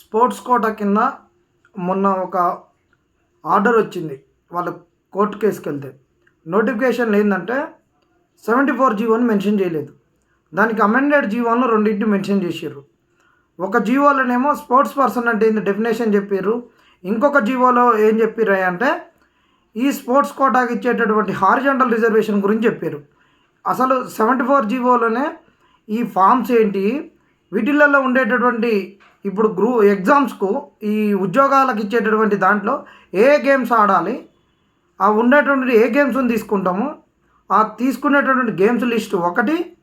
Sports quota కింద మొన్న ఒక ఆర్డర్ వచ్చింది వాళ్ళ కోర్టు కేసుకెళ్తే. నోటిఫికేషన్లు నోటిఫికేషన్ ఏంటంటే సెవెంటీ ఫోర్ జీవోని మెన్షన్ చేయలేదు. దానికి అమెండెడ్ జీవోను రెండింటిని మెన్షన్ చేసారు ఒక జీవోలోనేమో స్పోర్ట్స్ పర్సన్ అంటే ఏంది డెఫినేషన్ చెప్పారు ఇంకొక జీవోలో ఏం చెప్పారు అంటే ఈ స్పోర్ట్స్ కోటాకి ఇచ్చేటటువంటి హారిజంటల్ రిజర్వేషన్ గురించి చెప్పారు అసలు సెవెంటీ ఫోర్ జీవోలోనే ఈ ఫామ్స్ ఏంటి? వీటిలలో ఉండేటటువంటి ఇప్పుడు గ్రూ ఎగ్జామ్స్కు ఈ ఉద్యోగాలకు ఇచ్చేటటువంటి దాంట్లో ఏ గేమ్స్ ఆడాలి ఆ ఉండేటువంటి ఏ గేమ్స్ని తీసుకుంటాము ఆ తీసుకునేటటువంటి గేమ్స్ లిస్ట్ ఒకటి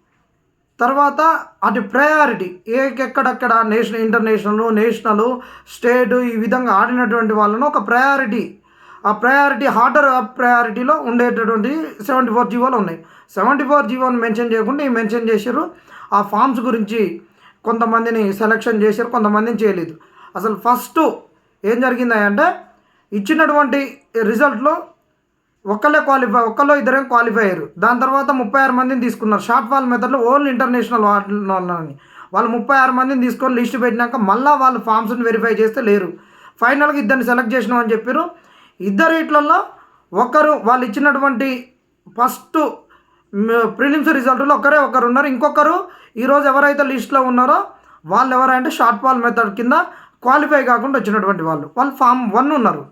తర్వాత అది ప్రయారిటీ ఎక్కడెక్కడ నేషనల్ ఇంటర్నేషనల్ నేషనల్ స్టేట్ ఈ విధంగా ఆడినటువంటి వాళ్ళను ఒక ప్రయారిటీ ఆ ప్రయారిటీ హార్డర్ ప్రయారిటీలో ఉండేటటువంటి సెవెంటీ ఫోర్ జీవోలు ఉన్నాయి. సెవెంటీ ఫోర్ జీవోని మెన్షన్ చేయకుండా ఈ మెన్షన్ చేశారు. ఆ ఫామ్స్ గురించి కొంతమందిని సెలెక్షన్ చేశారు కొంతమందిని చేయలేదు. అసలు ఫస్ట్ ఏం జరిగిందంటే ఇచ్చినటువంటి రిజల్ట్లో ఒక్కళ్ళే క్వాలిఫై ఒక్కళ్ళు ఇద్దరే క్వాలిఫై అయ్యారు. దాని తర్వాత ముప్పై ఆరు మందిని తీసుకున్నారు. షార్ట్ ఫాల్ మెథడ్లో ఓన్లీ ఇంటర్నేషనల్ వాళ్ళని వాళ్ళు ముప్పై ఆరు మందిని తీసుకొని లిస్ట్ పెట్టినాక మళ్ళీ వాళ్ళు ఫామ్స్ని వెరిఫై చేస్తే లేరు. ఫైనల్గా ఇద్దరిని సెలెక్ట్ చేసినామని చెప్పారు ఇద్దరు ఇట్లలో ఒకరు వాళ్ళు ఇచ్చినటువంటి ఫస్ట్ ప్రిలిమ్స్ రిజల్ట్లో ఒకరే ఒకరు ఉన్నారు. ఇంకొకరు ఈరోజు ఎవరైతే లిస్ట్లో ఉన్నారో వాళ్ళు ఎవరంటే షార్ట్ ఫాల్ మెథడ్ కింద క్వాలిఫై కాకుండా వచ్చినటువంటి వాళ్ళు. వాళ్ళు ఫామ్ వన్ ఉన్నారు.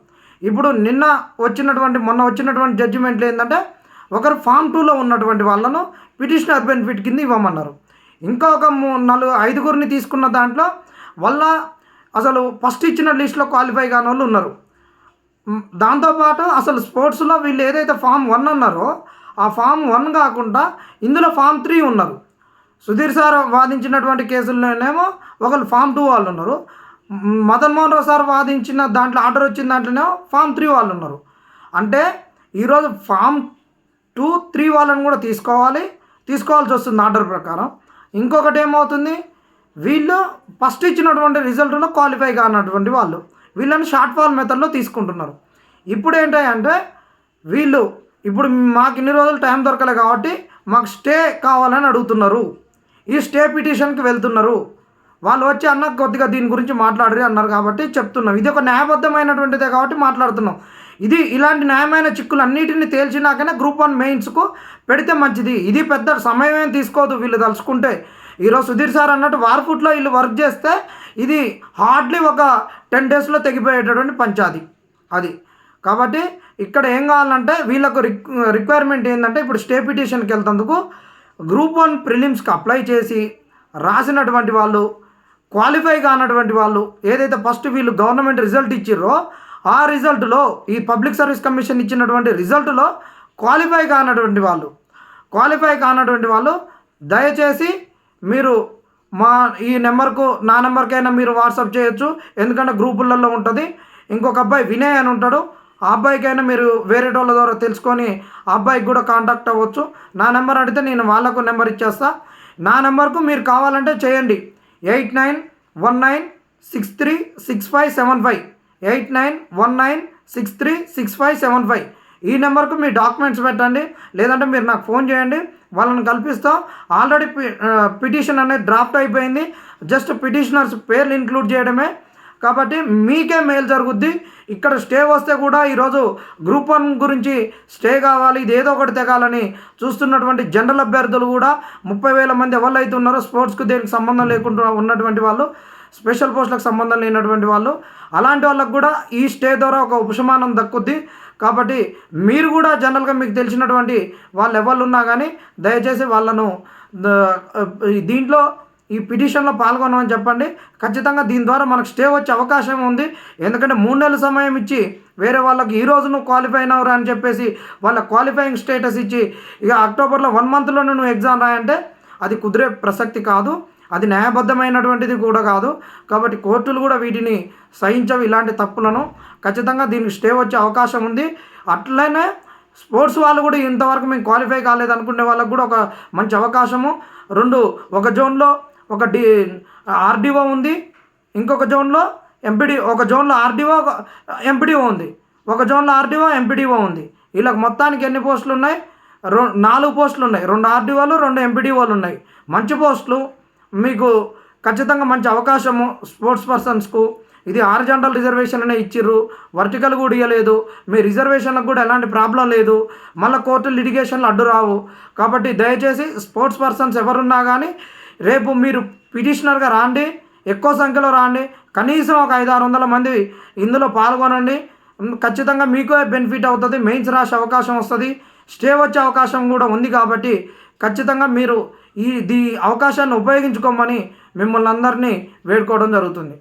ఇప్పుడు నిన్న వచ్చినటువంటి మొన్న వచ్చినటువంటి జడ్జిమెంట్లు ఏంటంటే ఒకరు ఫామ్ టూలో ఉన్నటువంటి వాళ్ళను పిటిషనర్ బెనిఫిట్ కింద ఇవ్వమన్నారు. ఇంకా ఒక మూ- నలుగు ఐదుగురిని తీసుకున్న దాంట్లో వల్ల అసలు ఫస్ట్ ఇచ్చిన లిస్ట్లో క్వాలిఫై కాని వాళ్ళు ఉన్నారు. దాంతోపాటు అసలు స్పోర్ట్స్లో వీళ్ళు ఏదైతే ఫామ్ వన్ అన్నారో ఆ ఫామ్ వన్ కాకుండా ఇందులో ఫామ్ త్రీ ఉన్నారు. సుధీర్ సార్ వాదించినటువంటి కేసుల్లోనేమో ఒకళ్ళు ఫామ్ టూ వాళ్ళు ఉన్నారు. మదన్ మోహన్ రావు సార్ వాదించిన దాంట్లో ఆర్డర్ వచ్చిన దాంట్లోనేమో ఫామ్ త్రీ వాళ్ళు ఉన్నారు. అంటే ఈరోజు ఫామ్ టూ త్రీ వాళ్ళని కూడా తీసుకోవాలి తీసుకోవాల్సి వస్తుంది ఆర్డర్ ప్రకారం. ఇంకొకటి ఏమవుతుంది? వీళ్ళు ఫస్ట్ ఇచ్చినటువంటి రిజల్ట్లో క్వాలిఫై కానటువంటి వాళ్ళు. వీళ్ళని షార్ట్ ఫాల్ మెథడ్లో తీసుకుంటున్నారు. ఇప్పుడు ఏంటంటే వీళ్ళు ఇప్పుడు మాకు ఇన్ని రోజులు టైం దొరకలే కాబట్టి మాకు స్టే కావాలని అడుగుతున్నారు. ఈ స్టే పిటిషన్కి వెళ్తున్నారు. వాళ్ళు వచ్చి అన్న కొద్దిగా దీని గురించి మాట్లాడరు అన్నారు కాబట్టి చెప్తున్నాం ఇది ఒక న్యాయబద్ధమైనటువంటిదే కాబట్టి మాట్లాడుతున్నాం. ఇది ఇలాంటి న్యాయమైన చిక్కులు అన్నిటిని తేల్చినాకనే గ్రూప్ వన్ మెయిన్స్కు పెడితే మంచిది. ఇది పెద్ద సమయం ఏం తీసుకోదు వీళ్ళు తలుచుకుంటే. ఈరోజు సుధీర్ సార్ అన్నట్టు వార్ఫుట్లో వీళ్ళు వర్క్ చేస్తే ఇది హార్డ్లీ ఒక టెన్ డేస్లో తెగిపోయేటటువంటి పంచాది. అది. కాబట్టి ఇక్కడ ఏం కావాలంటే వీళ్ళకు రిక్ రిక్వైర్మెంట్ ఏంటంటే ఇప్పుడు స్టే పిటిషన్కి వెళ్తందుకు గ్రూప్ వన్ ప్రిలిమ్స్కి అప్లై చేసి రాసినటువంటి వాళ్ళు క్వాలిఫై కానటువంటి వాళ్ళు ఏదైతే ఫస్ట్ వీళ్ళు గవర్నమెంట్ రిజల్ట్ ఇచ్చిర్రో ఆ రిజల్ట్లో ఈ పబ్లిక్ సర్వీస్ కమిషన్ ఇచ్చినటువంటి రిజల్ట్లో క్వాలిఫై కానటువంటి వాళ్ళు క్వాలిఫై కానటువంటి వాళ్ళు దయచేసి మీరు మా ఈ నెంబర్కు నా నెంబర్కైనా మీరు వాట్సాప్ చేయొచ్చు. ఎందుకంటే గ్రూపులలో ఉంటుంది. ఇంకొక అబ్బాయి వినయ్ అని ఉంటాడు. ఆ అబ్బాయికైనా మీరు వేరే వాళ్ళ ద్వారా తెలుసుకొని ఆ అబ్బాయికి కూడా కాంటాక్ట్ అవ్వచ్చు. నా నెంబర్ అడిగితే నేను వాళ్ళకు నెంబర్ ఇచ్చేస్తా. నా నెంబర్కు మీరు కావాలంటే చేయండి. Eight nine one nine six three six five seven five. Eight nine one nine six three six five seven five. ఈ నెంబర్కు మీ డాక్యుమెంట్స్ పెట్టండి. లేదంటే మీరు నాకు ఫోన్ చేయండి. వాళ్ళని కల్పిస్తా. ఆల్రెడీ పిటిషన్ అనేది డ్రాఫ్ట్ అయిపోయింది. జస్ట్ పిటిషనర్స్ పేర్లు ఇంక్లూడ్ చేయడమే. కాబట్టి మీకే మేలు జరుగుద్ది. ఇక్కడ స్టే వస్తే కూడా ఈరోజు గ్రూప్ వన్ గురించి స్టే కావాలి ఇది ఏదో ఒకటి తెగాలని చూస్తున్నటువంటి జనరల్ అభ్యర్థులు కూడా ముప్పై వేల మంది ఎవరు అయితే ఉన్నారో స్పోర్ట్స్కి దేనికి సంబంధం లేకుండా ఉన్నటువంటి వాళ్ళు స్పెషల్ పోస్టులకు సంబంధం లేనటువంటి వాళ్ళు అలాంటి వాళ్ళకు కూడా ఈ స్టే ద్వారా ఒక ఉపశమనం దక్కుద్ది. కాబట్టి మీరు కూడా జనరల్గా మీకు తెలిసినటువంటి వాళ్ళు ఎవరు ఉన్నా కానీ దయచేసి వాళ్ళను దీంట్లో ఈ పిటిషన్లో పాల్గొనమని చెప్పండి. ఖచ్చితంగా దీని ద్వారా మనకు స్టే వచ్చే అవకాశం ఉంది. ఎందుకంటే మూడు నెలల సమయం ఇచ్చి వేరే వాళ్ళకి ఈ రోజు నువ్వు క్వాలిఫై అయినవరా అని చెప్పేసి వాళ్ళ క్వాలిఫైయింగ్ స్టేటస్ ఇచ్చి ఇక అక్టోబర్లో వన్ మంత్లో నువ్వు ఎగ్జామ్ రాయంటే అది కుదిరే ప్రసక్తి కాదు. అది న్యాయబద్ధమైనటువంటిది కూడా కాదు. కాబట్టి కోర్టులు కూడా వీటిని సహించవు ఇలాంటి తప్పులను. ఖచ్చితంగా దీనికి స్టే వచ్చే అవకాశం ఉంది. అట్లనే స్పోర్ట్స్ వాళ్ళు కూడా ఇంతవరకు మేము క్వాలిఫై కాలేదు అనుకునే వాళ్ళకు కూడా ఒక మంచి అవకాశము. రెండు ఒక జోన్లో ఒక డి ఆర్డీఓ ఉంది ఇంకొక జోన్లో ఎంపీడీ ఒక జోన్లో ఆర్డీఓ ఎంపీడీఓ ఉంది. ఒక జోన్లో ఆర్డీఓ ఎంపీడీఓ ఉంది. వీళ్ళకి మొత్తానికి ఎన్ని పోస్టులు ఉన్నాయి? రొ నాలుగు పోస్టులు ఉన్నాయి. రెండు ఆర్డీఓలు రెండు ఎంపీడీఓలు ఉన్నాయి. మంచి పోస్టులు. మీకు ఖచ్చితంగా మంచి అవకాశము. స్పోర్ట్స్ పర్సన్స్కు. ఇది ఆర్జెంటల్ రిజర్వేషన్ అనే ఇచ్చిర్రు. వర్టికల్ కూడా ఇవ్వలేదు మీ రిజర్వేషన్లకు కూడా ఎలాంటి ప్రాబ్లం లేదు. మళ్ళీ కోర్టు లిటిగేషన్లు అడ్డు రావు. కాబట్టి దయచేసి స్పోర్ట్స్ పర్సన్స్ ఎవరున్నా కానీ రేపు మీరు పిటిషనర్గా రాండి ఎక్కువ సంఖ్యలో రాండి కనీసం ఒక ఐదు ఆరు వందల మంది ఇందులో పాల్గొనండి. ఖచ్చితంగా మీకే బెనిఫిట్ అవుతుంది మెయిన్స్ రాసే అవకాశం వస్తుంది స్టే వచ్చే అవకాశం కూడా ఉంది కాబట్టి ఖచ్చితంగా మీరు ఈ దీ అవకాశాన్ని ఉపయోగించుకోమని మిమ్మల్ని అందరినీ వేడుకోవడం జరుగుతుంది.